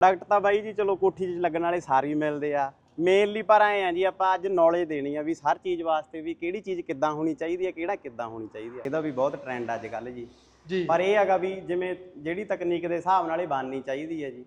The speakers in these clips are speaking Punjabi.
ਪ੍ਰੋਡਕਟ ਤਾਂ ਬਾਈ ਜੀ ਚਲੋ ਕੋਠੀ 'ਚ ਲੱਗਣ ਵਾਲੇ ਸਾਰੇ ਮਿਲਦੇ ਆ। ਮੇਨਲੀ ਪਰ ਆਏ ਆ ਜੀ ਆਪਾਂ ਅੱਜ ਨੌਲੇਜ ਦੇਣੀ ਆ ਵੀ ਹਰ ਚੀਜ਼ ਵਾਸਤੇ ਵੀ ਕਿਹੜੀ ਚੀਜ਼ ਕਿੱਦਾਂ ਹੋਣੀ ਚਾਹੀਦੀ ਹੈ ਕਿਹੜਾ ਕਿੱਦਾਂ ਹੋਣੀ ਚਾਹੀਦੀ ਹੈ ਇਹਦਾ ਵੀ ਬਹੁਤ ਟ੍ਰੈਂਡ ਅੱਜ ਕੱਲ ਜੀ। ਪਰ ਇਹ ਹੈਗਾ ਵੀ ਜਿਵੇਂ ਜਿਹੜੀ ਤਕਨੀਕ ਦੇ ਹਿਸਾਬ ਨਾਲ ਇਹ ਬਣਨੀ ਚਾਹੀਦੀ ਹੈ ਜੀ।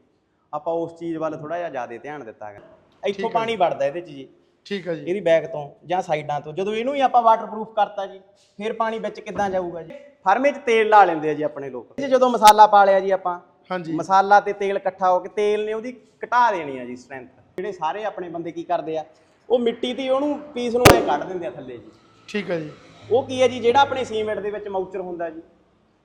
ਆਪਾਂ ਉਸ ਚੀਜ਼ ਵੱਲ ਥੋੜਾ ਜਿਹਾ ਜ਼ਿਆਦਾ ਧਿਆਨ ਦਿੱਤਾ ਹੈਗਾ। ਇੱਥੋਂ ਪਾਣੀ ਵੜਦਾ ਇਹਦੇ 'ਚ ਜੀ। ਠੀਕ ਹੈ ਜੀ। ਇਹਦੀ ਬੈਕ ਤੋਂ ਜਾਂ ਸਾਈਡਾਂ ਤੋਂ। ਜਦੋਂ ਇਹਨੂੰ ਹੀ ਆਪਾਂ ਵਾਟਰਪ੍ਰੂਫ ਕਰਤਾ ਜੀ ਫਿਰ ਪਾਣੀ ਵਿੱਚ ਕਿੱਦਾਂ ਜਾਊਗਾ ਜੀ। ਫਰਮੇ 'ਚ ਤੇਲ ਲਾ ਲੈਂਦੇ ਆ ਜੀ ਆਪਣੇ ਲੋਕ। ਜਦੋਂ ਮਸਾਲਾ ਪਾ ਲਿਆ ਜੀ ਆਪਾਂ ਹਾਂਜੀ। ਮਸਾਲਾ ਤੇ ਤੇਲ ਇਕੱਠਾ ਹੋ ਕੇ ਤੇਲ ਨੇ ਉਹਦੀ ਘਟਾ ਦੇਣੀ ਆ ਜੀ ਸਟਰੈਂਥ ਜਿਹੜੇ ਸਾਰੇ ਆਪਣੇ ਬੰਦੇ ਕੀ ਕਰਦੇ ਆ ਉਹ ਮਿੱਟੀ ਤੇ ਉਹਨੂੰ ਪੀਸ ਨੂੰ ਐ ਕੱਢ ਦਿੰਦੇ ਆ ਥੱਲੇ ਜੀ। ਠੀਕ ਹੈ ਜੀ। ਉਹ ਕੀ ਹੈ ਜੀ ਜਿਹੜਾ ਆਪਣੇ ਸੀਮੈਂਟ ਦੇ ਵਿੱਚ ਮੌਚਰ ਹੁੰਦਾ ਜੀ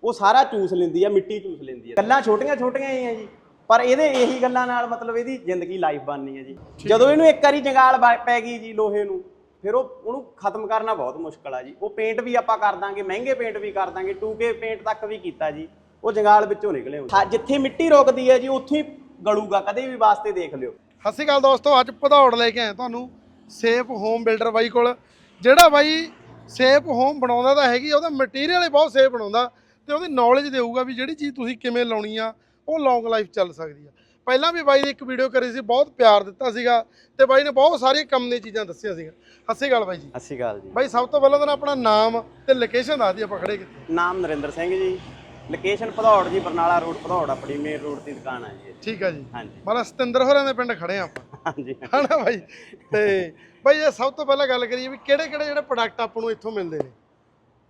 ਉਹ ਸਾਰਾ ਚੂਸ ਲੈਂਦੀ ਆ ਮਿੱਟੀ ਚੂਸ ਲੈਂਦੀ ਆ। ਗੱਲਾਂ ਛੋਟੀਆਂ ਛੋਟੀਆਂ ਹੀ ਆ ਜੀ ਪਰ ਇਹਦੇ ਇਹੀ ਗੱਲਾਂ ਨਾਲ ਮਤਲਬ ਇਹਦੀ ਜ਼ਿੰਦਗੀ ਲਾਈਫ ਬਣਨੀ ਹੈ ਜੀ। ਜਦੋਂ ਇਹਨੂੰ ਇੱਕ ਵਾਰੀ ਜੰਗਾਲ ਪੈ ਗਈ ਜੀ ਲੋਹੇ ਨੂੰ ਫਿਰ ਉਹ ਉਹਨੂੰ ਖਤਮ ਕਰਨਾ ਬਹੁਤ ਮੁਸ਼ਕਲ ਆ ਜੀ। ਉਹ ਪੇਂਟ ਵੀ ਆਪਾਂ ਕਰ ਦਾਂਗੇ ਮਹਿੰਗੇ ਪੇਂਟ ਵੀ ਕਰ ਦਾਂਗੇ 2K ਪੇਂਟ ਤੱਕ ਵੀ ਕੀਤਾ ਜੀ। ਉਹ ਜੰਗਾਲ ਵਿੱਚੋਂ ਨਿਕਲੇ ਹੋਏ। ਹਾਂ, ਜਿੱਥੇ ਮਿੱਟੀ ਰੁਕਦੀ ਹੈ ਜੀ ਉੱਥੇ ਹੀ ਗਲੂਗਾ ਕਦੇ ਵੀ ਵਾਸਤੇ ਦੇਖ ਲਿਓ। ਸਤਿ ਸ਼੍ਰੀ ਅਕਾਲ ਦੋਸਤੋ ਅੱਜ ਭਦੌੜ ਲੈ ਕੇ ਆਏ ਤੁਹਾਨੂੰ ਸੇਫ ਹੋਮ ਬਿਲਡਰ ਬਾਈ ਕੋਲ। ਜਿਹੜਾ ਬਾਈ ਸੇਫ ਹੋਮ ਬਣਾਉਂਦਾ ਤਾਂ ਹੈਗੀ ਆ, ਉਹਦਾ ਮਟੀਰੀਅਲ ਹੀ ਬਹੁਤ ਸੇਫ ਬਣਾਉਂਦਾ ਤੇ ਉਹਦੀ ਨੌਲੇਜ ਦੇਊਗਾ ਵੀ ਜਿਹੜੀ ਚੀਜ਼ ਤੁਸੀਂ ਕਿਵੇਂ ਲਾਉਣੀ ਆ ਉਹ ਲੌਂਗ ਲਾਈਫ ਚੱਲ ਸਕਦੀ ਆ। ਪਹਿਲਾਂ ਵੀ ਬਾਈ ਨੇ ਇੱਕ ਵੀਡੀਓ ਕਰੀ ਸੀ ਬਹੁਤ ਪਿਆਰ ਦਿੱਤਾ ਸੀਗਾ ਤੇ ਬਾਈ ਨੇ ਬਹੁਤ ਸਾਰੀਆਂ ਕੰਮ ਦੀਆਂ ਚੀਜ਼ਾਂ ਦੱਸੀਆਂ ਸੀਗੀਆਂ। ਸਤਿ ਸ਼੍ਰੀ ਅਕਾਲ ਬਾਈ ਜੀ। ਸਤਿ ਸ਼੍ਰੀ ਅਕਾਲ ਜੀ। ਬਾਈ ਸਭ ਤੋਂ ਪਹਿਲਾਂ ਤਾਂ ਆਪਣਾ ਨਾਮ ਤੇ ਲੋਕੇਸ਼ਨ ਦੱਸ ਦਿਓ ਆਪਾਂ ਖੜੇ ਕਿੱਥੇ। ਨਾਮ ਨਰਿੰਦਰ ਸਿੰਘ ਜੀ। ਲੋਕੇਸ਼ਨ ਭਦੌੜ ਜੀ ਬਰਨਾਲਾ ਰੋਡ ਭਦੌੜ ਆਪਣੀ ਮੇਨ ਰੋਡ ਦੀ ਦੁਕਾਨ ਹੈ ਜੀ ਠੀਕ ਆ ਜੀ। ਹਾਂਜੀ। ਮਤਲਬ ਸਤਿੰਦਰ ਹੋਰਾਂ ਦੇ ਪਿੰਡ ਖੜੇ ਆ ਆਪਾਂ। ਹਾਂਜੀ। ਹਨਾ ਬਾਈ? ਤੇ ਬਾਈ ਇਹ ਸਭ ਤੋਂ ਪਹਿਲਾਂ ਗੱਲ ਕਰੀਏ ਵੀ ਕਿਹੜੇ ਕਿਹੜੇ ਜਿਹੜੇ ਪ੍ਰੋਡਕਟ ਆਪਾਂ ਨੂੰ ਇੱਥੋਂ ਮਿਲਦੇ ਨੇ?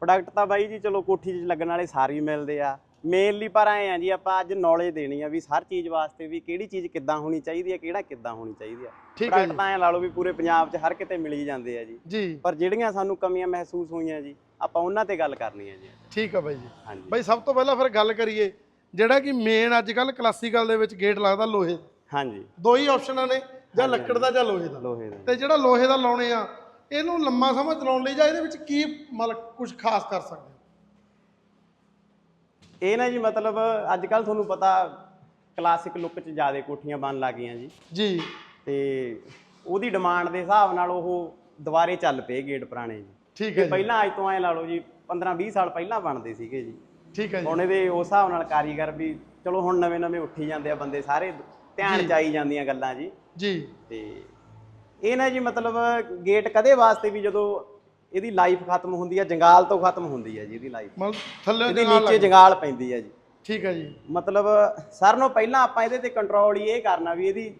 ਪ੍ਰੋਡਕਟ ਤਾਂ ਬਾਈ ਜੀ ਚਲੋ ਕੋਠੀ 'ਚ ਲੱਗਣ ਵਾਲੇ ਸਾਰੇ ਹੀ ਮਿਲਦੇ ਆ। ਮੇਨਲੀ ਪਰ ਆਏ ਆ ਜੀ ਆਪਾਂ ਅੱਜ ਨੌਲੇਜ ਦੇਣੀ ਆ ਵੀ ਹਰ ਚੀਜ਼ ਵਾਸਤੇ ਵੀ ਕਿਹੜੀ ਚੀਜ਼ ਕਿੱਦਾਂ ਹੋਣੀ ਚਾਹੀਦੀ ਹੈ ਕਿਹੜਾ ਕਿੱਦਾਂ ਹੋਣੀ ਚਾਹੀਦੀ ਹੈ ਠੀਕ ਹੈ ਪ੍ਰੋਡਕਟ ਜੀ। ਤਾਂ ਐ ਲਾ ਲਓ ਵੀ ਪੂਰੇ ਪੰਜਾਬ 'ਚ ਹਰ ਕਿਤੇ ਮਿਲੀ ਜਾਂਦੇ ਆ ਜੀ। ਜੀ। ਪਰ ਜਿਹੜੀਆਂ ਸਾਨੂੰ ਕਮੀਆਂ ਮਹਿਸੂਸ ਹੋਈਆਂ ਜੀ ਆਪਾਂ ਉਹਨਾਂ ਤੇ ਗੱਲ ਕਰਨੀ ਹੈ ਜੀ। ਠੀਕ ਆ ਬਾਈ ਜੀ। ਹਾਂਜੀ। ਬਾਈ ਸਭ ਤੋਂ ਪਹਿਲਾਂ ਫਿਰ ਗੱਲ ਕਰੀਏ ਜਿਹੜਾ ਕਿ ਮੇਨ ਅੱਜ ਕੱਲ ਕਲਾਸੀਕਲ ਦੇ ਵਿੱਚ ਗੇਟ ਲੱਗਦਾ ਲੋਹੇ। ਹਾਂਜੀ। ਦੋ ਹੀ ਆਪਸ਼ਨਾਂ ਨੇ ਜਾਂ ਲੱਕੜ ਦਾ ਜਾਂ ਲੋਹੇ ਦਾ। ਲੋਹੇ ਦਾ। ਤੇ ਜਿਹੜਾ ਲੋਹੇ ਦਾ ਲਾਉਣੇ ਆ ਇਹਨੂੰ ਲੰਮਾ ਸਮਾਂ ਚਲਾਉਣ ਲਈ ਜਾਂ ਇਹਦੇ ਵਿੱਚ ਕੀ ਮਤਲਬ ਕੁਝ ਖਾਸ ਕਰ ਸਕਦੇ ਇਹ ਨਾ ਜੀ ਮਤਲਬ ਅੱਜ ਕੱਲ ਤੁਹਾਨੂੰ ਪਤਾ ਕਲਾਸਿਕ ਲੁੱਕ 'ਚ ਜ਼ਿਆਦਾ ਕੋਠੀਆਂ ਬਣ ਲੱਗ ਗਈਆਂ ਜੀ। ਜੀ। ਤੇ ਉਹਦੀ ਡਿਮਾਂਡ ਦੇ ਹਿਸਾਬ ਨਾਲ ਉਹ ਦੁਬਾਰੇ ਚੱਲ ਪਏ ਗੇਟ ਪੁਰਾਣੇ ਜੀ। ਠੀਕ ਹੈ ਜੀ। ਪਹਿਲਾਂ ਅੱਜ ਤੋਂ ਐ ਲਾ ਲਓ ਜੀ 15 20 ਸਾਲ ਪਹਿਲਾਂ ਬਣਦੇ ਸੀਗੇ ਜੀ। ਠੀਕ ਹੈ ਜੀ। ਹੁਣ ਇਹਦੇ ਉਸ ਹਿਸਾਬ ਨਾਲ ਕਾਰੀਗਰ ਵੀ ਚਲੋ ਹੁਣ ਨਵੇਂ ਨਵੇਂ ਉੱਠੀ ਜਾਂਦੇ ਆ ਬੰਦੇ ਸਾਰੇ ਧਿਆਨ ਚ ਆਈ ਜਾਂਦੀਆਂ ਗੱਲਾਂ ਜੀ। ਜੀ। ਤੇ ਇਹ ਨਾ ਜੀ ਮਤਲਬ ਗੇਟ ਕਦੇ ਵਾਸਤੇ ਵੀ ਜਦੋਂ ਇਹਦੀ ਲਾਈਫ ਖਤਮ ਹੁੰਦੀ ਹੈ ਜੰਗਾਲ ਤੋਂ ਖਤਮ ਹੁੰਦੀ ਹੈ ਜੀ ਇਹਦੀ ਲਾਈਫ। ਮਤਲਬ ਥੱਲੇ ਨਾਲ ਨੀਚੇ ਜੰਗਾਲ ਪੈਂਦੀ ਹੈ ਜੀ। ਠੀਕ ਹੈ ਜੀ। ਮਤਲਬ ਸਰ ਨੂੰ ਪਹਿਲਾਂ ਆਪਾਂ ਇਹਦੇ ਤੇ ਕੰਟਰੋਲ ਹੀ ਇਹ ਕਰਨਾ ਵੀ ਇਹਦੀ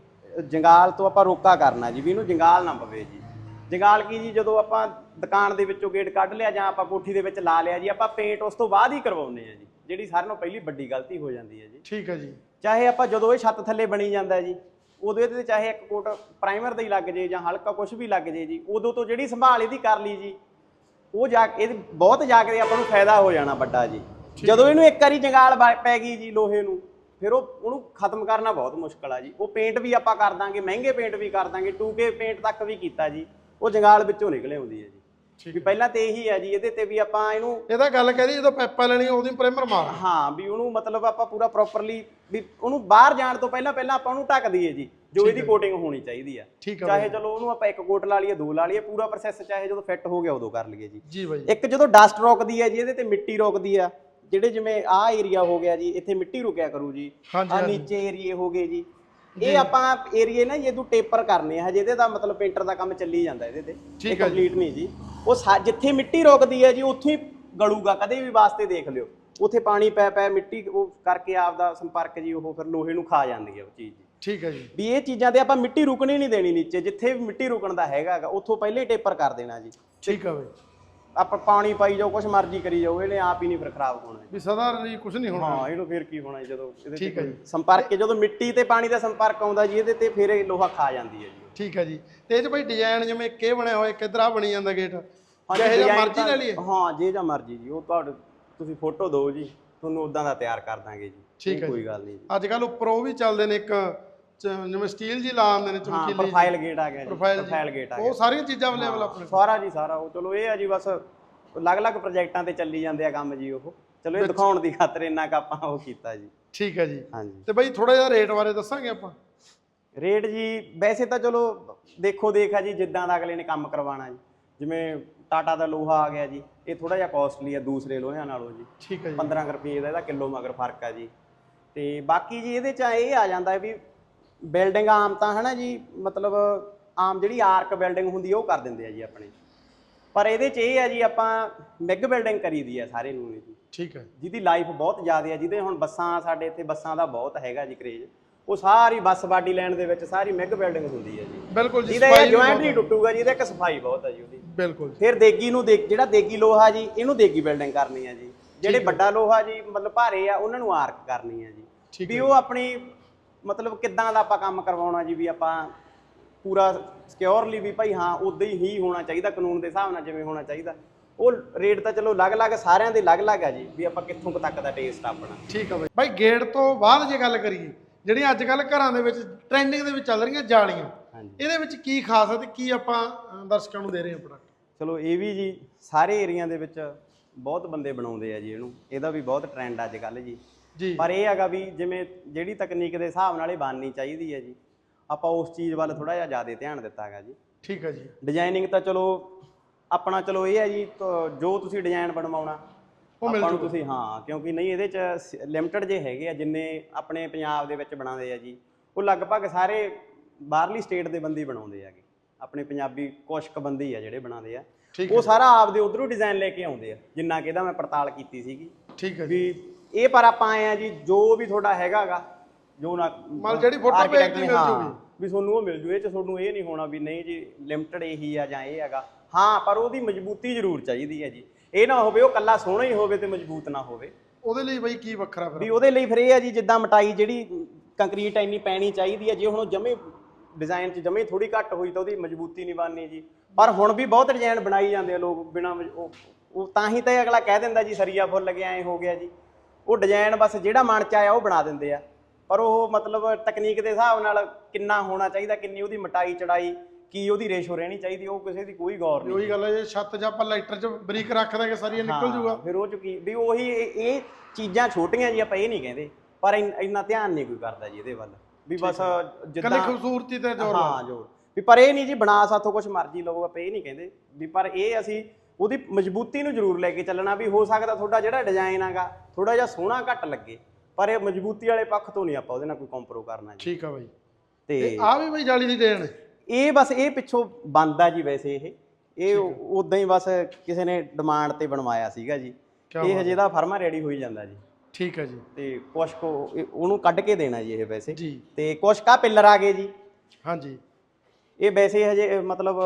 ਜੰਗਾਲ ਤੋਂ ਆਪਾਂ ਰੋਕਾ ਕਰਨਾ ਜੀ ਵੀ ਇਹਨੂੰ ਜੰਗਾਲ ਨਾ ਪਵੇ ਜੀ। ਜੰਗਾਲ ਕੀ ਜੀ ਜਦੋਂ ਆਪਾਂ ਦੁਕਾਨ ਦੇ ਵਿੱਚੋਂ ਗੇਟ ਕੱਢ ਲਿਆ ਜਾਂ ਆਪਾਂ ਕੋਠੀ ਦੇ ਵਿੱਚ ਲਾ ਲਿਆ ਜੀ ਆਪਾਂ ਪੇਂਟ ਉਸ ਤੋਂ ਬਾਅਦ ਹੀ ਕਰਵਾਉਂਦੇ ਆ ਜੀ। ਜਿਹੜੀ ਸਾਰਿਆਂ ਨੂੰ ਪਹਿਲੀ ਵੱਡੀ ਗਲਤੀ ਹੋ ਜਾਂਦੀ ਹੈ ਜੀ। ਠੀਕ ਹੈ ਜੀ। ਚਾਹੇ ਆਪਾਂ ਜਦੋਂ ਇਹ ਛੱਤ ਥੱਲੇ ਬਣੀ ਜਾਂਦਾ ਜੀ ਉਦੋਂ ਇਹਦੇ ਤੇ ਚਾਹੇ ਇੱਕ ਕੋਟ ਪ੍ਰਾਈਮਰ ਦਾ ਹੀ ਲੱਗ ਜੇ ਜਾਂ ਹਲਕਾ ਕੁਝ ਵੀ ਲੱਗ ਜੇ ਜੀ ਉਦੋਂ ਤੋਂ ਜਿਹੜੀ ਸੰਭਾਲ ਇਹਦੀ ਕਰ ਲਈ ਜੀ ਉਹ ਜਾ ਕੇ ਇਹਦੇ ਬਹੁਤ ਜਾ ਕੇ ਆਪਾਂ ਨੂੰ ਫਾਇਦਾ ਹੋ ਜਾਣਾ ਵੱਡਾ ਜੀ। ਜਦੋਂ ਇਹਨੂੰ ਇੱਕ ਵਾਰੀ ਜੰਗਾਲ ਪੈ ਗਈ ਜੀ ਲੋਹੇ ਨੂੰ ਫਿਰ ਉਹ ਉਹਨੂੰ ਖਤਮ ਕਰਨਾ ਬਹੁਤ ਮੁਸ਼ਕਲ ਆ ਜੀ। ਉਹ ਪੇਂਟ ਵੀ ਆਪਾਂ ਕਰ ਦਾਂਗੇ ਮਹਿੰਗੇ ਪੇਂਟ ਵੀ ਕਰ ਦਾਂਗੇ 2K ਪੇਂਟ ਤੱਕ ਵੀ ਕੀਤਾ ਜੀ ਉਹ ਜੰਗਾਲ ਵਿੱਚੋਂ ਨਿਕਲੇ ਆਉਂਦੀ ਹੈ ਜੀ। ਵੀ ਪਹਿਲਾਂ ਤੇ ਇਹੀ ਹੈ ਜੀ ਇਹਦੇ ਤੇ ਵੀ ਆਪਾਂ ਇਹਨੂੰ ਇਹਦਾ ਗੱਲ ਕਰੀ ਜਦੋਂ ਪੈਪਾ ਲੈਣੀ ਉਹਦੀ ਪ੍ਰਾਈਮਰ ਮਾਰ। ਹਾਂ ਵੀ ਉਹਨੂੰ ਮਤਲਬ ਆਪਾਂ ਪੂਰਾ ਪ੍ਰੋਪਰਲੀ ਵੀ ਉਹਨੂੰ ਬਾਹਰ ਜਾਣ ਤੋਂ ਪਹਿਲਾਂ ਪਹਿਲਾਂ ਆਪਾਂ ਉਹਨੂੰ ਢੱਕ ਦਈਏ ਜੀ ਜੋ ਇਹਦੀ ਕੋਟਿੰਗ ਹੋਣੀ ਚਾਹੀਦੀ ਆ। ਆ ਚਾਹੇ ਚਲੋ ਉਹਨੂੰ ਆਪਾਂ ਇੱਕ ਕੋਟ ਲਾ ਲਈਏ ਦੋ ਲਾ ਲਈਏ ਪੂਰਾ ਪ੍ਰੋਸੈਸ ਚਾਹੇ ਜਦੋਂ ਫਿੱਟ ਹੋ ਗਿਆ ਉਦੋਂ ਕਰ ਲਈਏ ਜੀ। ਜੀ ਬਾਈ। ਇੱਕ ਜਦੋਂ ਡਸਟ ਰੋਕਦੀ ਹੈ ਜੀ ਇਹਦੇ ਤੇ ਮਿੱਟੀ ਰੋਕਦੀ ਆ ਜਿਹੜੇ ਜਿਵੇਂ ਆਹ ਏਰੀਆ ਹੋ ਗਿਆ ਜੀ ਇੱਥੇ ਮਿੱਟੀ ਰੁਕਿਆ ਕਰੂ ਜੀ। ਆ। ਨੀਚੇ ਏਰੀਏ ਹੋ ਗਏ ਜੀ। ਇਹ ਆਪਾਂ ਏਰੀਏ ਨਾ ਇਹਦੂ ਟੇਪਰ ਕਰਨੇ ਆ ਹਜੇ ਇਹਦੇ ਦਾ ਮਤਲਬ ਪੇਂਟਰ ਦਾ ਕੰਮ ਚੱਲੀ ਜਾਂਦਾ ਇਹਦੇ ਤੇ। ਠੀਕ ਇਹ ਜੀ। ਕੰਪਲੀਟ ਨਹੀਂ ਜੀ। ਉਹ ਸਾ- ਜਿੱਥੇ ਮਿੱਟੀ ਰੋਕਦੀ ਹੈ ਜੀ ਉੱਥੇ ਹੀ ਗਲੂਗਾ ਕਦੇ ਵੀ ਵਾਸਤੇ ਦੇਖ ਲਿਓ। ਉੱਥੇ ਪਾਣੀ ਪੈ ਪੈ ਮਿੱਟੀ ਉਹ ਕਰਕੇ ਆਪਦਾ ਸੰਪਰਕ ਜੀ ਉਹ ਫਿਰ ਲੋਹੇ ਨੂੰ ਖਾ ਜਾਂਦੀ ਹੈ ਉਹ ਚੀਜ਼ ਜੀ। ਠੀਕ ਹੈ ਜੀ। ਵੀ ਇਹ ਚੀਜ਼ਾਂ ਤੇ ਆਪਾਂ ਮਿੱਟੀ ਰੁਕਣੀ ਨਹੀਂ ਦੇਣੀ ਨੀਚੇ ਜਿੱਥੇ ਵੀ ਮਿੱਟੀ ਰੁਕਣ ਦਾ ਹੈਗਾ ਗਾ, ਉੱਥੋਂ ਪਹਿਲੇ ਟੇਪਰ ਕਰ ਦੇਣਾ ਜੀ। ਠੀਕ ਆ ਬਾਈ। ਆਪਾਂ ਪਾਣੀ ਪਾਈ ਜਾਓ ਕੁਛ ਮਰਜ਼ੀ ਕਰੀ ਜਾਓ ਇਹਨੇ ਆਪ ਹੀ ਨਹੀਂ ਫਿਰ ਖਰਾਬ ਹੋਣਾ। ਵੀ ਸਦਾ ਲਈ ਕੁਝ ਨਹੀਂ ਹੋਣਾ। ਹਾਂ ਇਹਨੂੰ ਫਿਰ ਕੀ ਹੋਣਾ ਜੀ ਜਦੋਂ ਇਹਦੇ ਠੀਕ ਤੇ ਹੈ ਜੀ। ਸੰਪਰਕ ਜਦੋਂ ਮਿੱਟੀ ਤੇ ਪਾਣੀ ਦਾ ਸੰਪਰਕ ਆਉਂਦਾ ਜੀ ਇਹਦੇ ਤੇ ਫਿਰ ਇਹ ਲੋਹਾ ਖਾ ਜਾਂਦੀ ਹੈ ਜੀ। ਠੀਕ ਹੈ ਜੀ। ਤੇ ਇਹ ਚ ਬਾਈ ਡਿਜ਼ਾਈਨ ਜਿਵੇਂ ਕਿ ਬਣਿਆ ਹੋਇਆ ਕਿਧਰ ਆ ਬਣੀ ਜਾਂਦਾ ਗੇਟ ਹਾਂਜੀ, ਜਿਹੇ design ਮਰਜ਼ੀ ਤਾਂ- ਲੈ ਲਈਏ। ਹਾਂ ਜੇ ਜਾਂ ਮਰਜ਼ੀ ਜੀ ਉਹ ਤੁਹਾਡੇ ਤੁਸੀਂ ਫੋਟੋ ਦਿਓ ਜੀ ਤੁਹਾਨੂੰ ਉਦਾਂ ਦਾ ਤਿਆਰ ਕਰ ਦਾਂਗੇ ਜੀ। ਠੀਕ ਹੈ ਕੋਈ ਗੱਲ ਨਹੀਂ ਜੀ। ਅੱਜ ਕੱਲ ਉੱਪਰ ਉਹ ਵੀ ਚੱਲਦੇ ਨੇ ਇੱਕ ਜਿਵੇਂ ਸਟੀਲ ਜੀ ਲਾ ਆਉਂਦੇ ਨੇ ਹਾਂ ਚਮਕੀਲੀ ਪ੍ਰੋਫਾਈਲ ਗੇਟ ਆ ਗਿਆ ਜੀ ਪ੍ਰੋਫਾਈਲ ਪ੍ਰੋਫਾਈਲ ਗੇਟ ਆ ਉਹ ਗਿਆ ਸਾਰੀਆਂ ਚੀਜ਼ਾਂ ਅਵੇਲੇਬਲ ਆਪਣੇ ਕੋਲ। ਸਾਰਾ ਜੀ ਸਾਰਾ ਉਹ ਚਲੋ ਇਹ ਆ ਜੀ ਬਸ ਅਲੱਗ-ਅਲੱਗ ਪ੍ਰੋਜੈਕਟਾਂ ਤੇ ਚੱਲੀ ਜਾਂਦੇ ਆ ਕੰਮ ਜੀ ਉਹ। ਚਲੋ ਇਹ ਦਿਖਾਉਣ ਦੀ ਖਾਤਰ ਇੰਨਾ ਕੁ ਆਪਾਂ ਉਹ ਕੀਤਾ ਜੀ। ਠੀਕ ਹੈ ਜੀ। ਹਾਂਜੀ। ਤੇ ਬਾਈ ਥੋੜਾ ਜਿਹਾ ਰੇਟ ਬਾਰੇ ਦੱਸਾਂਗੇ ਆਪਾਂ? ਰੇਟ ਜੀ ਵੈਸੇ ਤਾਂ ਚਲੋ ਦੇਖੋ ਦੇਖ ਆ ਜੀ ਜਿੱਦਾਂ ਦਾ ਅਗਲੇ ਨੇ ਕੰਮ ਕਰਵਾਉਣਾ ਜੀ। ਜਿਵੇਂ ਟਾਟਾ ਦਾ ਲੋਹਾ ਆ ਗਿਆ ਜੀ ਇਹ ਥੋੜਾ ਜਿਹਾ ਕਾਸਟਲੀ ਆ ਦੂਸਰੇ ਲੋਹਿਆਂ ਨਾਲੋਂ ਜੀ। ਠੀਕ ਹੈ ਜੀ। 15 ਕੁ ਰੁਪਏ ਦਾ ਇਹਦਾ ਕਿਲੋ ਮਗਰ ਫ਼ਰਕ ਆ ਜੀ। ਤੇ ਬਾਕੀ ਜੀ ਇਹਦੇ ਚ ਇਹ ਆ ਜਾਂਦਾ ਵੀ ਬਿਲਡਿੰਗ ਆਮ ਤਾਂ ਹਨਾ ਜੀ ਮਤਲਬ ਆਮ ਜਿਹੜੀ ਆਰਕ ਬਿਲਡਿੰਗ ਹੁੰਦੀ ਉਹ ਕਰ ਦਿੰਦੇ ਆ ਜੀ ਆਪਣੇ। ਪਰ ਇਹਦੇ 'ਚ ਇਹ ਆ ਜੀ ਆਪਾਂ ਮਿਗ ਬਿਲਡਿੰਗ ਕਰੀਦੀ ਆ ਸਾਰੇ ਨੂੰ ਜੀ ਠੀਕ ਹੈ ਜਿਹਦੀ ਲਾਈਫ ਬਹੁਤ ਜ਼ਿਆਦਾ ਹੈ ਜਿਹਦੇ ਹੁਣ ਬੱਸਾਂ ਸਾਡੇ ਇੱਥੇ ਬੱਸਾਂ ਦਾ ਬਹੁਤ ਹੈਗਾ ਜੀ ਕਰੇਜ। ਉਹ ਸਾਰੀ ਬੱਸ ਬਾਡੀ ਲੈਣ ਦੇ ਵਿੱਚ ਸਾਰੀ ਮਿਗ ਬਿਲਡਿੰਗ ਹੁੰਦੀ ਹੈ ਜੀ। ਬਿਲਕੁਲ ਜੀ ਜਿਹਦਾ ਸਫ਼ਾਈ ਇਹ ਵੀ ਜੁਆਇੰਟ ਨਹੀਂ ਹੈ। ਟੁੱਟੂਗਾ ਜੀ ਇਹਦਾ ਇੱਕ ਸਫ਼ਾਈ ਬਹੁਤ ਹੈ ਜੀ ਉਹਦੀ। ਬਿਲਕੁਲ ਫਿਰ ਦੇਗੀ ਨੂੰ ਜਿਹੜਾ ਦੇਗੀ ਲੋਹਾ ਜੀ ਇਹਨੂੰ ਦੇਗੀ ਬਿਲਡਿੰਗ ਕਰਨੀ ਹੈ ਜੀ। ਜਿਹੜੇ ਵੱਡਾ ਲੋਹਾ ਜੀ ਮਤਲਬ ਭਾਰੇ ਆ ਉਹਨਾਂ ਨੂੰ ਆਰਕ ਕਰਨੀ ਹੈ ਜੀ। ਵੀ ਉਹ ਆਪਣੀ ਮਤਲਬ ਕਿੱਦਾਂ ਦਾ ਆਪਾਂ ਕੰਮ ਕਰਵਾਉਣਾ ਜੀ ਵੀ ਆਪਾਂ ਪੂਰਾ ਸਿਕਿਉਰਲੀ ਵੀ ਭਾਈ ਹਾਂ ਉਦਾਂ ਹੀ ਹੋਣਾ ਚਾਹੀਦਾ ਕਾਨੂੰਨ ਦੇ ਹਿਸਾਬ ਨਾਲ ਜਿਵੇਂ ਹੋਣਾ ਚਾਹੀਦਾ। ਉਹ ਰੇਟ ਤਾਂ ਚਲੋ ਅਲੱਗ-ਅਲੱਗ ਸਾਰਿਆਂ ਦੇ ਅਲੱਗ-ਅਲੱਗ ਆ ਜੀ ਵੀ ਆਪਾਂ ਕਿੱਥੋਂ ਕੁ ਤੱਕ ਦਾ ਟੇਸਟ ਆਪਣਾ। ਠੀਕ ਹੈ ਬਾਈ। ਬਾਈ ਗੇਟ ਤੋਂ ਬਾਅਦ ਜੇ ਗੱਲ ਕਰੀਏ ਜਿਹੜੀਆਂ ਅੱਜ ਕੱਲ ਘਰਾਂ ਦੇ ਵਿੱਚ ਟ੍ਰੈਂਡਿੰਗ ਦੇ ਵਿੱਚ ਚੱਲ ਰਹੀਆਂ ਜਾਲੀਆਂ ਇਹਦੇ ਵਿੱਚ ਕੀ ਖਾਸ ਹੈ ਤੇ ਕੀ ਆਪਾਂ ਦਰਸ਼ਕਾਂ ਨੂੰ ਦੇ ਰਹੇ ਹਾਂ ਪ੍ਰੋਡਕਟ ਚਲੋ ਇਹ ਵੀ ਜੀ ਸਾਰੇ ਏਰੀਆ ਦੇ ਵਿੱਚ ਬਹੁਤ ਬੰਦੇ ਬਣਾਉਂਦੇ ਆ ਜੀ ਇਹਨੂੰ। ਇਹਦਾ ਵੀ ਬਹੁਤ ਟ੍ਰੈਂਡ ਅੱਜ ਕੱਲ ਜੀ। ਜੀ। ਪਰ ਇਹ ਹੈਗਾ ਵੀ ਜਿਵੇਂ ਜਿਹੜੀ ਤਕਨੀਕ ਦੇ ਹਿਸਾਬ ਨਾਲ ਇਹ ਬਣਨੀ ਚਾਹੀਦੀ ਹੈ ਜੀ। ਆਪਾਂ ਉਸ ਚੀਜ਼ ਵੱਲ ਥੋੜਾ ਜਿਹਾ ਜ਼ਿਆਦਾ ਧਿਆਨ ਦਿੱਤਾ ਹੈਗਾ ਜੀ। ਠੀਕ ਹੈ ਜੀ। ਡਿਜ਼ਾਈਨਿੰਗ ਤਾਂ ਚਲੋ ਆਪਣਾ ਚਲੋ ਇਹ ਹੈ ਜੀ ਜੋ ਤੁਸੀਂ ਡਿਜ਼ਾਈਨ ਬਣਵਾਉਣਾ ਆਪਾਂ ਨੂੰ। ਤੁਸੀਂ ਹਾਂ ਕਿਉਂਕਿ ਨਹੀਂ ਇਹਦੇ ਚ ਲਿਮਟਿਡ ਜੇ ਹੈਗੇ ਆ ਜਿੰਨੇ ਆਪਣੇ ਪੰਜਾਬ ਦੇ ਵਿੱਚ ਬਣਾਉਂਦੇ ਆ ਜੀ ਉਹ ਲਗਭਗ ਸਾਰੇ ਬਾਹਰਲੀ ਸਟੇਟ ਦੇ ਬੰਦੇ ਬਣਾਉਂਦੇ ਆਗੇ ਆਪਣੇ ਪੰਜਾਬੀ ਕੁਛ ਕੁ ਬੰਦੇ ਆ ਜਿਹੜੇ ਬਣਾਉਂਦੇ ਆ। ਉਹ ਸਾਰਾ ਆਪਦੇ ਉਧਰੋਂ ਡਿਜ਼ਾਈਨ ਲੈ ਕੇ ਆਉਂਦੇ ਆ ਜਿੰਨਾ ਕਿ ਇਹਦਾ ਮੈਂ ਪੜਤਾਲ ਕੀਤੀ ਸੀਗੀ। ਠੀਕ ਹੈ ਜੀ। ਵੀ ਇਹ ਪਰ ਆਪਾਂ ਆਏ ਆ ਜੀ ਜੋ ਵੀ ਤੁਹਾਡਾ ਹੈਗਾਗਾ ਜੋ ਨਾ ਮਤਲਬ ਜਿਹੜੀ photo architect ਭੇਜਤੀ ਨੇ, ਮਿਲ ਹਾਂ, ਜੂਗੀ। ਵੀ ਤੁਹਾਨੂੰ ਉਹ ਮਿਲ ਜੂ। ਇਹ ਚ ਤੁਹਾਨੂੰ ਇਹ ਨਹੀਂ ਹੋਣਾ ਵੀ ਨਹੀਂ ਜੀ ਲਿਮਟਿਡ ਇਹੀ ਆ ਜਾਂ ਇਹ ਹੈਗਾ। ਹਾਂ ਪਰ ਉਹਦੀ ਮਜ਼ਬੂਤੀ ਜ਼ਰੂਰ ਚਾਹੀਦੀ ਹੈ ਜੀ। ਇਹ ਨਾ ਹੋਵੇ ਉਹ ਕੱਲਾ ਸੋਹਣਾ ਹੀ ਹੋਵੇ ਤੇ ਮਜ਼ਬੂਤ ਨਾ ਹੋਵੇ। ਉਹਦੇ ਲਈ ਬਾਈ ਕੀ ਵੱਖਰਾ ਵੀ ਫਿਰ ਉਹਦੇ ਲਈ ਫਿਰ ਇਹ ਹੈ ਜੀ ਜਿੱਦਾਂ ਮਟਾਈ ਜਿਹੜੀ ਕੰਕਰੀਟ ਇੰਨੀ ਪੈਣੀ ਚਾਹੀਦੀ ਹੈ ਜੇ ਹੁਣ ਉਹ ਜਮੇ ਡਿਜ਼ਾਈਨ 'ਚ ਜਮੇ ਥੋੜੀ ਘੱਟ ਹੋਈ ਤਾਂ ਉਹਦੀ ਮਜ਼ਬੂਤੀ ਨਹੀਂ ਬਣਨੀ ਜੀ। ਪਰ ਹੁਣ ਵੀ ਬਹੁਤ ਡਿਜ਼ਾਈਨ ਬਣਾਈ ਜਾਂਦੇ ਆ ਲੋਕ ਬਿਨਾ ਉਹ ਉਹ ਤਾਂ ਹੀ ਤਾਂ ਇਹ ਅਗਲਾ ਕਹਿ ਦਿੰਦਾ ਜੀ ਸਰੀਆ ਫੁੱਲ ਗਿਆ ਐ ਹੋ ਗਿਆ ਜੀ। ਉਹ ਡਿਜ਼ਾਈਨ ਬਸ ਜਿਹੜਾ ਮਨ ਚ ਆਇਆ ਉਹ ਬਣਾ ਦਿੰਦੇ ਆ। ਪਰ ਉਹ ਮਤਲਬ ਤਕਨੀਕ ਦੇ ਹਿਸਾਬ ਨਾਲ ਕਿੰਨਾ ਹੋਣਾ ਚਾਹੀਦਾ ਕਿੰਨੀ ਉਹਦੀ ਮਟਾਈ ਚੜਾਈ ਕੀ ਉਹਦੀ ਰੇਸ਼ੋ ਰਹਿਣੀ ਚਾਹੀਦੀ ਉਹ ਕਿਸੇ ਦੀ ਕੋਈ ਗੌਰ ਨਹੀਂ। ਉਹੀ ਗੱਲ ਹੈ ਜੇ ਛੱਤ ਜਾਂ ਆਪਾਂ ਲਾਈਟਰ 'ਚ ਬਰੀਕ ਰੱਖ ਦਾਂਗੇ ਸਾਰੀਆਂ ਨਿਕਲ ਹਾਂ, ਜੂਗਾ। ਫਿਰ ਉਹ ਚ ਕੀ ਵੀ ਉਹੀ ਇਹ ਚੀਜ਼ਾਂ ਛੋਟੀਆਂ ਜੀ ਆਪਾਂ ਇਹ ਨਹੀਂ ਕਹਿੰਦੇ ਪਰ ਇਨ- ਧਿਆਨ ਨਹੀਂ ਕੋਈ ਕਰਦਾ ਜੀ ਇਹਦੇ ਵੱਲ। ਵੀ ਬਸ ਕੱਲੀ ਜਿੱਦਾਂ ਖੂਬਸੂਰਤੀ ਤੇ ਜ਼ੋਰ ਹਾਂ ਜੋਰ। ਵੀ ਪਰ ਇਹ ਨਹੀਂ ਜੀ ਬਣਾ ਸਾਥੋਂ ਕੁਝ ਮਰਜ਼ੀ ਲਵੋ ਆਪਾਂ ਇਹ ਨਹੀਂ ਕਹਿੰਦੇ। ਵੀ ਪਰ ਇਹ ਅਸੀਂ ਉਹਦੀ ਮਜ਼ਬੂਤੀ ਨੂੰ ਜ਼ਰੂਰ ਲੈ ਕੇ ਚੱਲਣਾ ਵੀ ਹੋ ਸਕਦਾ ਤੁਹਾਡਾ ਜਿਹੜਾ ਡਿਜ਼ਾਈਨ ਆਗਾ ਥੋੜਾ ਜਿਹਾ ਸੋਹਣਾ ਘੱਟ ਲੱਗੇ ਪਰ ਇਹ ਮਜ਼ਬੂਤੀ ਵਾਲੇ ਪੱਖ ਤੋਂ ਨਹੀਂ ਆਪਾਂ ਉਹਦੇ ਨਾਲ ਕੋਈ ਕੰਪਰੋ ਕਰਨਾ ਜੀ। ਠੀਕ ਆ ਬਾਈ। ਤੇ ਆ ਵੀ ਬਾਈ ਜਾਲੀ ਦੀ ਦੇਣ। ਇਹ ਬਸ ਇਹ ਪਿੱਛੋਂ ਬੰਦਾ ਜੀ ਵੈਸੇ ਇਹ। ਇਹ ਉਦਾਂ ਹੀ ਬਸ ਕਿਸੇ ਨੇ ਡਿਮਾਂਡ ਤੇ ਬਣਵਾਇਆ ਸੀਗਾ ਜੀ। ਇਹ ਹਜੇ ਦਾ ਫਰਮਾ ਰੈਡੀ ਹੋਈ ਜਾਂਦਾ ਜੀ। ਠੀਕ ਹੈ ਜੀ। ਤੇ ਕੁਛ ਕੋ ਉਹਨੂੰ ਕੱਢ ਕੇ ਦੇਣਾ ਜੀ ਇਹ ਵੈਸੇ। ਤੇ ਕੁਛ ਕਾ ਪਿੱਲਰ ਆ ਗਏ ਜੀ। ਹਾਂਜੀ। ਇਹ ਵੈਸੇ ਹਜੇ ਮਤਲਬ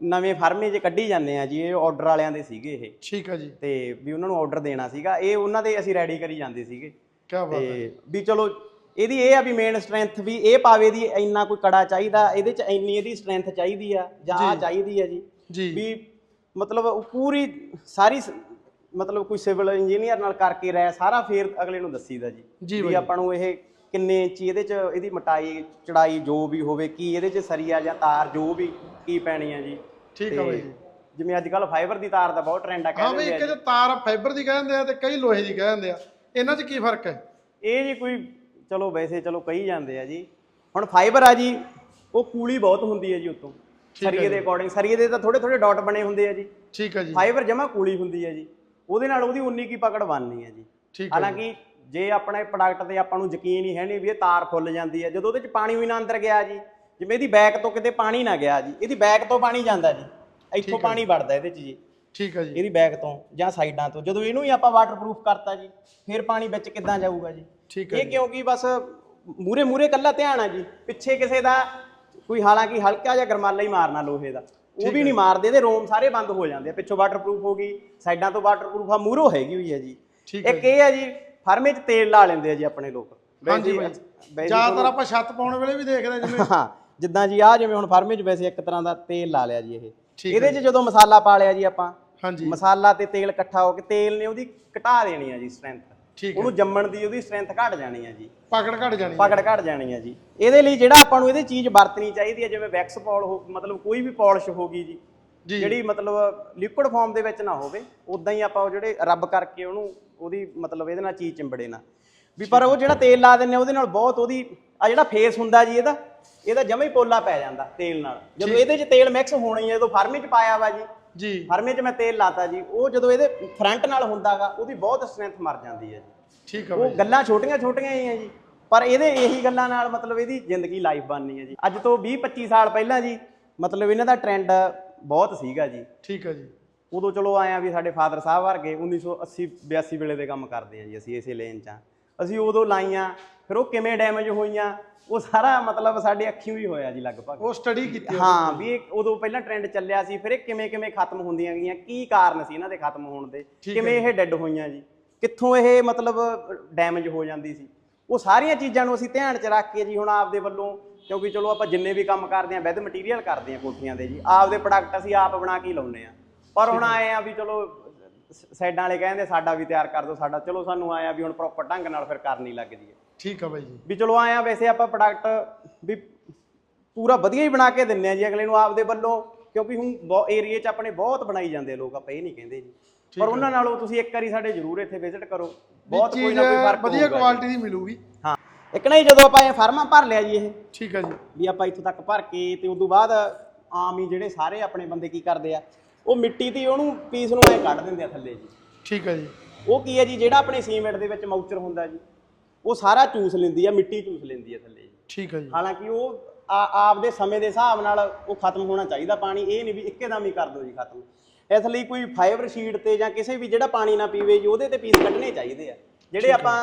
ਨਵੇਂ ਫਰਮੇ 'ਚ ਕੱਢੀ ਜਾਂਦੇ ਆ ਜੀ ਇਹ ਆਰਡਰ ਵਾਲਿਆਂ ਦੇ ਸੀਗੇ ਇਹ। ਠੀਕ ਹੈ ਜੀ। ਤੇ ਵੀ ਉਹਨਾਂ ਨੂੰ ਆਰਡਰ ਦੇਣਾ ਸੀਗਾ ਇਹ ਉਹਨਾਂ ਦੇ ਅਸੀਂ ਰੈਡੀ ਕਰੀ ਜਾਂਦੇ ਸੀਗੇ। ਕੀ ਬਾਤ ਹੈ ਵੀ ਚਲੋ ਇਹਦੀ ਇਹ ਆ ਵੀ ਮੇਨ ਸਟਰੈਂਥ ਵੀ ਇਹ ਪਾਵੇ ਦੀ ਇੰਨਾ ਕੋਈ ਕੜਾ ਚਾਹੀਦਾ ਇਹਦੇ 'ਚ ਇੰਨੀ ਇਹਦੀ ਸਟਰੈਂਥ ਚਾਹੀਦੀ ਆ ਜਾਂ ਆ ਚਾਹੀਦੀ ਆ ਜੀ। ਜੀ। ਵੀ ਮਤਲਬ ਪੂਰੀ ਸਾਰੀ ਮਤਲਬ ਕੋਈ ਸਿਵਲ ਇੰਜੀਨੀਅਰ ਨਾਲ ਕਰਕੇ ਰਹਿ ਸਾਰਾ ਫੇਰ ਅਗਲੇ ਨੂੰ ਦੱਸੀਦਾ ਜੀ। ਜੀ ਵੀ। ਆਪਾਂ ਨੂੰ ਇਹ ਕਿੰਨੇ ਇੰਚੀ ਇਹਦੇ ਚ ਇਹਦੀ ਮਟਾਈ ਚੜਾਈ ਜੋ ਵੀ ਹੋਵੇ ਕੀ ਇਹਦੇ ਚ ਸਰੀਆ ਜਾਂ ਤਾਰ ਜੋ ਵੀ ਕੀ ਪੈਣੀ ਆ ਜੀ? ਠੀਕ ਆ ਬਾਈ ਜੀ। ਜਿਵੇਂ ਅੱਜ ਕੱਲ ਫਾਈਬਰ ਦੀ ਤਾਰ ਦਾ ਬਹੁਤ ਟ੍ਰੈਂਡ ਆ ਹਾਂ ਕਹਿੰਦੇ ਬਈ ਆ ਇੱਕ ਜੇ। ਤਾਰ ਫਾਈਬਰ ਦੀ ਕਹਿੰਦੇ ਆ ਤੇ ਕਈ ਲੋਹੇ ਦੀ ਕਹਿੰਦੇ ਆ। ਇਹਨਾਂ 'ਚ ਕੀ ਫ਼ਰਕ ਹੈ? ਇਹ ਜੀ ਕੋਈ ਚਲੋ ਵੈਸੇ ਚਲੋ ਕਹੀ ਜਾਂਦੇ ਆ ਜੀ। ਹੁਣ ਫਾਈਬਰ ਆ ਜੀ ਉਹ ਕੂਲੀ ਬਹੁਤ ਹੁੰਦੀ ਹੈ ਜੀ ਉਤੋਂ। ਠੀਕ ਹੈ ਸਰੀਏ ਦੇ ਅਕੋਰਡਿੰਗ ਸਰੀਏ ਦੇ ਤਾਂ ਥੋੜੇ ਥੋੜੇ ਡਾਟ ਬਣੇ ਹੁੰਦੇ ਆ ਜੀ। ਠੀਕ ਹੈ ਜੀ। ਫਾਈਬਰ ਜਮਾ ਕੂਲੀ ਹੁੰਦੀ ਹੈ ਜੀ। ਉਹਦੇ ਨਾਲ ਉਹਦੀ ਉਨੀ ਕੀ ਪਕੜ ਬਣਨੀ ਹੈ ਜੀ। ਠੀਕ ਹੈ ਹਾਲਾਂਕਿ ਜੇ ਆਪਣੇ ਪ੍ਰੋਡਕਟ ਤੇ ਆਪਾਂ ਨੂੰ ਯਕੀਨ ਹੀ ਹੈ ਨਹੀਂ ਵੀ ਇਹ ਤਾਰ ਫੁੱਲ ਜਾਂਦੀ ਹੈ ਜਦੋਂ ਉਹਦੇ ਚ ਪਾਣੀ ਵੀ ਨਾ ਅੰਦਰ ਗਿਆ ਜੀ ਜਿਵੇਂ ਇਹਦੀ ਬੈਕ ਤੋਂ ਕਿਤੇ ਪਾਣੀ ਨਾ ਗਿਆ ਜੀ ਇਹਦੀ ਬੈਕ ਤੋਂ ਪਾਣੀ ਜਾਂਦਾ ਜੀ ਇੱਥੋਂ ਪਾਣੀ ਵੜਦਾ ਇਹਦੇ ਚ ਜੀ। ਠੀਕ ਹੈ ਜੀ। ਇਹਦੀ ਬੈਕ ਤੋਂ ਜਾਂ ਸਾਈਡਾਂ ਤੋਂ ਜਦੋਂ ਇਹਨੂੰ ਹੀ ਆਪਾਂ ਵਾਟਰਪ੍ਰੂਫ ਕਰਤਾ ਜੀ ਫਿਰ ਪਾਣੀ ਵਿੱਚ ਕਿੱਦਾਂ ਜਾਊਗਾ ਜੀ। ਠੀਕ ਹੈ ਇਹ ਕਿਉਂਕਿ ਬਸ ਮੂਰੇ ਮੂਰੇ ਕੱਲਾ ਧਿਆਨ ਆ ਜੀ ਪਿੱਛੇ ਕਿਸੇ ਦਾ ਕੋਈ ਹਾਲਾਂਕਿ ਹਲਕਾ ਜਿਹਾ ਗਰਮਾਲਾ ਹੀ ਮਾਰਨਾ ਲੋਹੇ ਦਾ ਉਹ ਵੀ ਨਹੀਂ ਮਾਰਦੇ ਇਹਦੇ ਰੋਮ ਸਾਰੇ ਬੰਦ ਹੋ ਜਾਂਦੇ ਆ ਪਿੱਛੋਂ ਵਾਟਰਪ੍ਰੂਫ ਹੋ ਗਈ ਸਾਈਡਾਂ ਤੋਂ ਵਾਟਰਪ੍ਰੂਫ ਆ ਮੂਰੋ ਹੈਗੀ ਹੋਈ ਹੈ ਜੀ। ਇੱਕ ਇਹ ਹੈ ਜੀ ਫਰਮੇ 'ਚ ਤੇਲ ਲਾ ਲੈਂਦੇ ਆ ਜੀ ਆਪਣੇ ਲੋਕ। ਹਾਂਜੀ ਬਾਈ। ਵੈਸੇ ਜ਼ਿਆਦਾਤਰ ਆਪਾਂ ਛੱਤ ਪਾਉਣ ਵੇਲੇ ਵੀ ਦੇਖਦੇ ਆ ਜਿਵੇਂ। ਹਾਂ ਜਿੱਦਾਂ ਜੀ ਆ ਜਿਵੇਂ ਹੁਣ ਫਰਮੇ 'ਚ ਵੈਸੇ ਇੱਕ ਤਰ੍ਹਾਂ ਦਾ ਤੇਲ ਲਾ ਲਿਆ ਜੀ ਇਹ। ਇਹਦੇ 'ਚ ਜਦੋਂ ਮਸਾਲਾ ਪਾ ਲਿਆ ਜੀ ਆਪਾਂ ਹਾਂਜੀ। ਮਸਾਲਾ ਤੇ ਤੇਲ ਇਕੱਠਾ ਹੋ ਕੇ ਤੇਲ ਨੇ ਉਹਦੀ ਘਟਾ ਦੇਣੀ ਆ ਜੀ ਸਟਰੈਂਥ ਠੀਕ ਉਹਨੂੰ ਜੰਮਣ ਦੀ ਉਹਦੀ ਸਟਰੈਂਥ ਘਟ ਜਾਣੀ ਆ ਜੀ। ਪਕੜ ਘਟ ਜਾਣੀ। ਪਕੜ ਘਟ ਜਾਣੀ ਆ ਜੀ। ਇਹਦੇ ਲਈ ਜਿਹੜਾ ਆਪਾਂ ਨੂੰ ਇਹਦੇ ਚੀਜ਼ ਵਰਤਣੀ ਚਾਹੀਦੀ ਹੈ ਜਿਵੇਂ ਵੈਕਸ ਪੌਲ ਹੋ ਮਤਲਬ ਕੋਈ ਵੀ ਪਾਲਿਸ਼ ਹੋਗੀ ਜੀ। ਜੀ। ਜਿਹੜੀ ਮਤਲਬ ਲਿਕੁਇਡ ਫਾਰਮ ਦੇ ਵਿੱਚ ਨਾ ਹੋਵੇ ਉਦਾਂ ਹੀ ਆਪਾਂ ਉਹ ਜਿਹੜੇ ਰੱਬ ਕਰਕੇ ਉਹਨੂੰ ਉਹਦੀ ਮਤਲਬ ਇਹਦੇ ਨਾਲ ਚੀਜ਼ ਚਿੰਬੜੇ ਨਾ। ਵੀ ਪਰ ਉਹ ਜਿਹੜਾ ਤੇਲ ਲਾ ਦਿੰਨੇ ਉਹਦੇ ਨਾਲ ਬਹੁਤ ਉਹਦੀ ਆ ਜਿਹੜਾ ਫੇਸ ਹੁੰਦਾ ਜੀ ਇਹਦਾ ਇਹਦਾ ਜਮਾ ਹੀ ਪੋਲਾ ਪੈ ਜਾਂਦਾ ਤੇਲ ਨਾਲ। ਜਦੋਂ ਇਹਦੇ 'ਚ ਤੇਲ ਮਿਕਸ ਹੋਣਾ ਹੀ ਹੈ ਜਦੋਂ ਫਰਮੇ 'ਚ ਪਾਇਆ ਵਾ ਜੀ ਜੀ। ਫਰਮੇ 'ਚ ਮੈਂ ਤੇਲ ਲਾਤਾ ਜੀ ਉਹ ਜਦੋਂ ਇਹਦੇ ਫਰੰਟ ਨਾਲ ਹੁੰਦਾਗਾ ਉਹਦੀ ਬਹੁਤ ਸਟਰੈਂਥ ਮਰ ਜਾਂਦੀ ਹੈ ਜੀ। ਠੀਕ ਆ ਉਹ ਗੱਲਾਂ ਛੋਟੀਆਂ ਛੋਟੀਆਂ ਹੀ ਆ ਜੀ ਪਰ ਇਹਦੇ ਇਹੀ ਗੱਲਾਂ ਨਾਲ ਮਤਲਬ ਇਹਦੀ ਜ਼ਿੰਦਗੀ ਲਾਈਫ ਬਣਨੀ ਹੈ ਜੀ। ਅੱਜ ਤੋਂ 20 25 ਸਾਲ ਪਹਿਲਾਂ ਜੀ ਮਤਲਬ ਇਹਨਾਂ ਦਾ ਟ੍ਰੈਂਡ ਬਹੁਤ ਸੀਗਾ ਜੀ। ਠੀਕ ਹੈ ਜੀ। ਉਦੋਂ ਚਲੋ ਆਏ ਆ ਵੀ ਸਾਡੇ ਫਾਦਰ ਸਾਹਿਬ ਵਰਗੇ 1980 82 ਵੇਲੇ ਦੇ ਕੰਮ ਕਰਦੇ ਆ ਜੀ ਅਸੀਂ ਇਸੇ ਲੇਨ 'ਚ ਆ। ਅਸੀਂ ਉਦੋਂ ਲਾਈਆਂ ਫਿਰ ਉਹ ਕਿਵੇਂ ਡੈਮੇਜ ਹੋਈਆਂ ਉਹ ਸਾਰਾ ਮਤਲਬ ਸਾਡੇ ਅੱਖੀਂ ਹੀ ਹੋਇਆ ਜੀ ਲਗਭਗ। ਉਹ ਸਟੱਡੀ ਕੀਤੀ ਹਾਂ ਵੀ ਇਹ ਉਦੋਂ ਪਹਿਲਾਂ ਟ੍ਰੈਂਡ ਚੱਲਿਆ ਸੀ ਫਿਰ ਇਹ ਕਿਵੇਂ ਕਿਵੇਂ ਖਤਮ ਹੁੰਦੀਆਂ ਗਈਆਂ ਕੀ ਕਾਰਨ ਸੀ ਇਹਨਾਂ ਦੇ ਖਤਮ ਹੋਣ ਦੇ? ਕਿਵੇਂ ਇਹ ਡੈੱਡ ਹੋਈਆਂ ਜੀ? ਕਿੱਥੋਂ ਇਹ ਮਤਲਬ ਡੈਮੇਜ ਹੋ ਜਾਂਦੀ ਸੀ? ਉਹ ਸਾਰੀਆਂ ਚੀਜ਼ਾਂ ਨੂੰ ਅਸੀਂ ਧਿਆਨ 'ਚ ਰੱਖ ਕੇ ਜੀ ਹੁਣ ਆਪਦੇ ਵੱਲੋਂ ਕਿਉਂਕਿ ਚਲੋ ਆਪਾਂ ਜਿੰਨੇ ਵੀ ਕੰਮ ਕਰਦੇ ਆਂ ਵਿਦ ਮਟੀਰੀਅਲ ਕਰਦੇ ਆਂ ਕੋਠੀਆਂ ਦੇ ਜੀ ਆਪਦੇ ਪ੍ਰੋਡਕਟ ਅਸੀਂ ਆਪ ਬਣਾ ਕੇ ਹੀ ਲਾਉਂਦੇ ਆ। ਪਰ ਹੁਣ ਆਏ ਆ ਵੀ ਚਲੋ ਸਾਈਡਾਂ ਵਾਲੇ ਕਹਿੰਦੇ ਸਾਡਾ ਵੀ ਤਿਆਰ ਕਰ ਦਿਓ ਸਾਡਾ ਚਲੋ ਸਾਨੂੰ ਆਇਆ ਵੀ ਹੁਣ ਪ੍ਰੋਪਰ ਢੰਗ ਨਾਲ ਫਿਰ ਕਰਨੀ ਲੱਗ ਜੀਏ ਠੀਕ ਆ ਬਾਈ ਜੀ। ਵੀ ਚਲੋ ਆਏ ਆ ਵੈਸੇ ਆਪਾਂ ਪ੍ਰੋਡਕਟ ਵੀ ਪੂਰਾ ਵਧੀਆ ਹੀ ਬਣਾ ਕੇ ਦਿੰਨੇ ਆ ਜੀ ਅਗਲੇ ਨੂੰ ਆਪਦੇ ਵੱਲੋਂ ਕਿਉਂਕਿ ਹੁਣ ਏਰੀਏ 'ਚ ਆਪਣੇ ਬਹੁਤ ਬਣਾਈ ਜਾਂਦੇ ਆ ਲੋਕ ਆਪਾਂ ਇਹ ਨਹੀਂ ਕਹਿੰਦੇ ਜੀ। ਪਰ ਉਹਨਾਂ ਨਾਲੋਂ ਤੁਸੀਂ ਇੱਕ ਵਾਰੀ ਸਾਡੇ ਜ਼ਰੂਰ ਇੱਥੇ ਵਿਜ਼ਿਟ ਕਰੋ ਬਹੁਤ ਕੋਈ ਨਾ ਕੋਈ ਫ਼ਰਕ ਵਧੀਆ। ਕੁਆਲਿਟੀ ਦੀ ਮਿਲੂਗੀ। ਹਾਂ ਇੱਕ ਨਾ ਜਦੋਂ ਆਪਾਂ ਇਹ ਫਰਮਾ ਭਰ ਲਿਆ ਜੀ ਇਹ ਠੀਕ ਹੈ ਜੀ। ਵੀ ਆਪਾਂ ਇੱਥੋਂ ਤੱਕ ਭਰ ਕੇ ਤੇ ਉਦੋਂ ਬਾਅਦ ਆਮ ਹੀ ਜਿਹੜੇ ਸਾਰੇ ਆਪਣੇ ਬੰਦੇ ਕੀ ਕਰਦੇ ਆ ਉਹ ਮਿੱਟੀ ਤੇ ਉਹਨੂੰ ਪੀਸ ਨੂੰ ਐ ਕੱਢ ਦਿੰਦੇ ਆ ਥੱਲੇ ਜੀ। ਠੀਕ ਹੈ ਜੀ। ਉਹ ਕੀ ਹੈ ਜੀ ਜਿਹੜਾ ਆਪਣੇ ਸੀਮੈਂਟ ਦੇ ਵਿੱਚ ਮਾਊਚਰ ਹੁੰਦਾ ਜੀ ਉਹ ਸਾਰਾ ਚੂਸ ਲੈਂਦੀ ਆ ਮਿੱਟੀ ਚੂਸ ਲੈਂਦੀ ਆ ਥੱਲੇ ਜੀ। ਠੀਕ ਹੈ ਜੀ। ਹਾਲਾਂਕਿ ਉਹ ਆਪਦੇ ਸਮੇਂ ਦੇ ਹਿਸਾਬ ਨਾਲ ਉਹ ਖਤਮ ਹੋਣਾ ਚਾਹੀਦਾ ਪਾਣੀ ਇਹ ਨਹੀਂ ਵੀ ਇੱਕੇਦਮ ਹੀ ਕਰ ਦਿਓ ਜੀ ਖਤਮ। ਇਸ ਲਈ ਕੋਈ ਫਾਈਬਰ ਸ਼ੀਟ ਤੇ ਜਾਂ ਕਿਸੇ ਵੀ ਜਿਹੜਾ ਪਾਣੀ ਨਾ ਪੀਵੇ ਜੀ ਉਹਦੇ ਤੇ ਪੀਸ ਕੱਢਣੇ ਚਾਹੀਦੇ ਆ। ਜਿਹੜੇ ਆਪਾਂ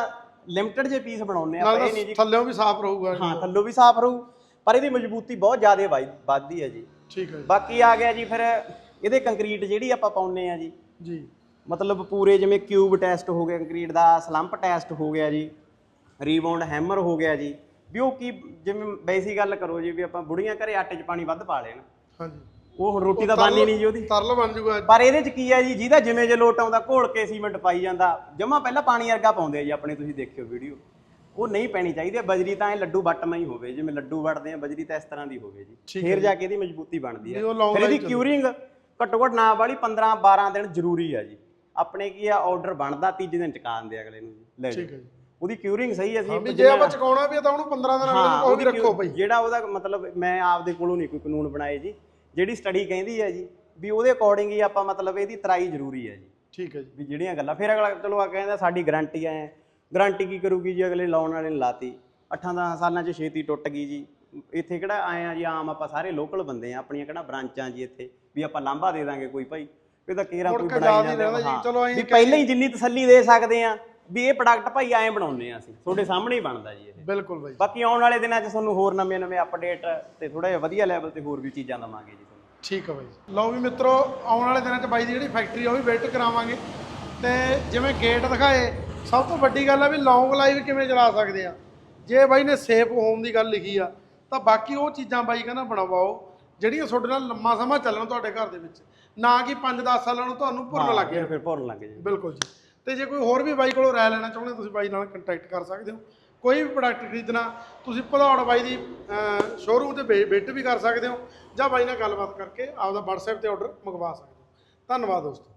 ਲਿਮਟਿਡ ਜੇ ਪੀਸ ਬਣਾਉਂਦੇ ਆ ਇਹ ਨਹੀਂ ਜੀ ਥੱਲੇੋਂ ਵੀ ਸਾਫ਼ ਰਹੂਗਾ ਹਾਂ ਥੱਲੋਂ ਵੀ ਸਾਫ਼ ਰਹੂ ਪਰ ਇਹਦੀ ਮਜ਼ਬੂਤੀ ਬਹੁਤ ਜ਼ਿਆਦਾ ਵੱਧ- ਵੱਧਦੀ ਹੈ ਜੀ। ਠੀਕ ਹੈ ਬਾਕੀ ਆ ਗਿਆ ਜੀ ਫਿਰ ਇਹਦੇ ਕੰਕਰੀਟ ਜਿਹੜੀ ਆਪਾਂ ਪਾਉਨੇ ਆ ਜੀ। ਜੀ। ਮਤਲਬ ਪੂਰੇ ਜਿਵੇਂ ਕਿਊਬ ਟੈਸਟ ਹੋ ਗਿਆ ਕੰਕਰੀਟ ਦਾ ਸਲੰਪ ਟੈਸਟ ਹੋ ਗਿਆ ਜੀ ਰੀਬਾਉਂਡ ਹੈਮਰ ਹੋ ਗਿਆ ਜੀ। ਵੀ ਉਹ ਕੀ ਜਿਵੇਂ ਬੇਸਿਕ ਗੱਲ ਕਰੋ ਜੀ ਵੀ ਆਪਾਂ ਬੁੜੀਆਂ ਘਰੇ ਆਟੇ 'ਚ ਪਾਣੀ ਵੱਧ ਪਾ ਲੈਣ ਹਾਂਜੀ। ਉਹ ਹੁਣ ਰੋਟੀ ਤਾਂ ਬਣਨੀ ਨਹੀਂ ਜੀ ਉਹਦੀ। ਤਰਲ ਬਣ ਜੂਗਾ। ਪਰ ਇਹਦੇ 'ਚ ਕੀ ਹੈ ਜੀ ਜਿਹਦਾ ਜਿਵੇਂ ਜੇ ਲੋਟ ਆਉਂਦਾ ਘੋਲ ਕੇ ਸੀਮੈਂਟ ਪਾਈ ਜਾਂਦਾ। ਜਮਾ ਪਹਿਲਾਂ ਪਾਣੀ ਵਰਗਾ ਪਾਉਂਦੇ ਆ ਜੀ ਆਪਣੇ ਤੁਸੀਂ ਦੇਖਿਓ ਵੀਡੀਓ ਉਹ ਨਹੀਂ ਪੈਣੀ ਚਾਹੀਦੀ ਬਜਰੀ ਤਾਂ ਇਹ ਲੱਡੂ ਵੱਟਮਾ ਹੀ ਹੋਵੇ ਜਿਵੇਂ ਲੱਡੂ ਵੱਟਦੇ ਆ ਬਜਰੀ ਤਾਂ ਇਸ ਤਰ੍ਹਾਂ ਦੀ ਹੋਵੇ ਜੀ। ਫੇਰ ਜਾ। ਕੇ ਇਹਦੀ ਮਜ਼ਬੂਤੀ ਬਣਦੀ ਹੈ ਫਿਰ ਇਹਦੀ ਕਿਊਰਿੰਗ ਘੱਟੋ ਘੱਟ ਨਾ ਵਾਲੀ 15 12 ਦਿਨ ਜ਼ਰੂਰੀ ਆ ਜੀ। ਆਪਣੇ ਕੀ ਆ ਆਰਡਰ ਬਣਦਾ ਤੀਜੇ ਦਿਨ ਚੁਕਾ ਦਿੰਦੇ ਅਗਲੇ ਨੂੰ ਜੀ। ਲੈ ਠੀਕ। ਹੈ ਜੀ। ਉਹਦੀ ਕਿਊਰਿੰਗ ਸਹੀ ਅਸੀਂ ਵੀ ਜੇ ਆਪਾਂ ਚਕਾਉਣਾ ਵੀ ਤਾਂ ਉਹਨੂੰ 15 ਦਿਨਾਂ ਵਿੱਚ ਉਹ ਵੀ ਰੱਖੋ ਭਾਈ। ਜਿਹੜਾ ਉਹਦਾ ਮਤਲਬ ਮੈਂ ਆਪਦੇ ਕੋਲੋਂ ਨਹੀਂ ਕੋਈ ਕਾਨੂੰਨ ਬਣਾਏ ਜੀ। ਜਿਹੜੀ ਸਟੱਡੀ ਕਹਿੰਦੀ ਹੈ ਜੀ ਵੀ ਉਹਦੇ ਅਕੋਰਡਿੰਗ ਹੀ ਆਪਾਂ ਮਤਲਬ ਇਹਦੀ ਤਰਾਈ ਜ਼ਰੂਰੀ ਹੈ ਜੀ। ਠੀਕ ਹੈ ਜੀ। ਵੀ ਜਿਹੜੀਆਂ ਗੱਲਾਂ ਫਿਰ ਅਗਲਾ ਚਲੋ ਆ ਕਹਿੰਦਾ ਸਾਡੀ ਗਾਰੰਟੀ ਐ ਗਾਰੰਟੀ ਕੀ ਕਰੂਗੀ ਜੀ ਅਗਲੇ ਲਾਉਣ ਵਾਲੇ ਨੇ ਲਾਤੀ। ਅੱਠਾਂ ਦਸਾਂ ਸਾਲਾਂ 'ਚ ਛੇਤੀ ਟੁੱਟ ਗਈ ਜੀ। ਇੱਥੇ ਕਿਹੜਾ ਆਏ ਆ ਜੀ? ਆਮ ਆਪਾਂ ਸਾਰੇ ਲੋਕਲ ਬੰਦੇ ਆ ਆਪਣੀਆਂ ਕਿਹੜਾ ਬ੍ਰਾਂਚਾਂ ਜੀ ਇੱਥੇ? ਵੀ ਆਪਾਂ ਲਾਂਭਾ ਦੇ ਦਾਂਗੇ ਕੋਈ ਭਾਈ। ਇਹ ਤਾਂ ਕੇਰਾ ਕੋਈ ਬਣਾਈ ਜਾਂਦਾ ਵੀ ਪਹਿਲਾਂ ਹੀ ਜਿੰਨੀ ਤਸੱਲੀ ਦੇ ਸਕਦੇ ਆ ਵੀ ਇਹ ਪ੍ਰੋਡਕਟ ਭਾਈ ਐਂ ਬਣਾਉਂਦੇ ਆ ਅਸੀਂ। ਤੁਹਾਡੇ ਸਾਹਮਣੇ ਹੀ ਬਣਦਾ ਜੀ ਇਹ। ਬਿਲਕੁਲ ਬਾਈ ਬਾਕੀ ਆਉਣ ਵਾਲੇ ਦਿਨਾਂ 'ਚ ਤੁਹਾਨੂੰ ਹੋਰ ਨਵੇਂ ਨਵੇਂ ਅਪਡੇਟ ਤੇ ਥੋੜਾ ਜਿਹਾ ਵਧੀਆ ਲੈਵਲ ਤੇ ਹੋਰ ਵੀ ਚੀਜ਼ਾਂ ਦਵਾਂਗੇ ਜੀ ਤੁਹਾਨੂੰ। ਠੀਕ ਹੈ ਬਾਈ। ਲਓ ਵੀ ਮਿੱਤਰੋ ਆਉਣ ਵਾਲੇ ਦਿਨਾਂ 'ਚ ਬਾਈ ਦੀ ਜਿਹੜੀ ਫੈਕਟਰੀ ਆ ਉਹ ਵੀ ਵਿਜ਼ਿਟ ਕਰਾਵਾਂਗੇ। ਤੇ ਜਿਵੇਂ ਗੇਟ ਦਿਖਾਏ ਸਭ ਤੋਂ ਵੱਡੀ ਗੱਲ ਆ ਵੀ ਲੌਂਗ ਲਾਈਫ ਕਿਵੇਂ ਚਲਾ ਸਕਦੇ ਆ। ਜੇ ਬਾਈ ਨੇ ਸੇਫ ਹੋਮ ਦੀ ਗੱਲ ਲਿਖੀ ਆ ਤਾਂ ਬਾਕੀ ਉਹ ਚੀਜ਼ਾਂ ਬਾਈ ਕਹਿੰਦਾ ਬਣਵਾਓ ਜਿਹੜੀਆਂ ਤੁਹਾਡੇ ਨਾਲ ਲੰਮਾ ਸਮਾਂ ਚੱਲਣ ਤੁਹਾਡੇ ਘਰ ਦੇ ਵਿੱਚ। ਨਾ ਕਿ 5-10 ਸਾਲਾਂ ਨੂੰ ਤੁਹਾਨੂੰ ਭੁੱਲਣ ਲੱਗ ਫਿਰ ਫਿਰ ਭੁਰਨ ਲੱਗ ਜੀ ਬਿਲਕੁਲ ਜੀ। ਤੇ ਜੇ ਕੋਈ ਹੋਰ ਵੀ ਬਾਈ ਕੋਲੋਂ ਰਾਇ ਲੈਣਾ ਚਾਹੁੰਦੇ ਤੁਸੀਂ ਬਾਈ ਨਾਲ ਕੰਟੈਕਟ ਕਰ ਸਕਦੇ ਹੋ। ਕੋਈ ਵੀ ਪ੍ਰੋਡਕਟ ਖਰੀਦਣਾ ਤੁਸੀਂ ਭਦੌੜ ਬਾਈ ਦੀ ਸ਼ੋਰੂਮ ਤੇ ਵਿਜ਼ਿਟ ਵੀ ਕਰ ਸਕਦੇ ਹੋ ਜਾਂ ਬਾਈ ਨਾਲ ਗੱਲਬਾਤ ਕਰਕੇ ਆਪਦਾ WhatsApp ਤੇ ਆਰਡਰ ਮੰਗਵਾ ਸਕਦੇ ਹੋ। ਧੰਨਵਾਦ ਦੋਸਤੋ।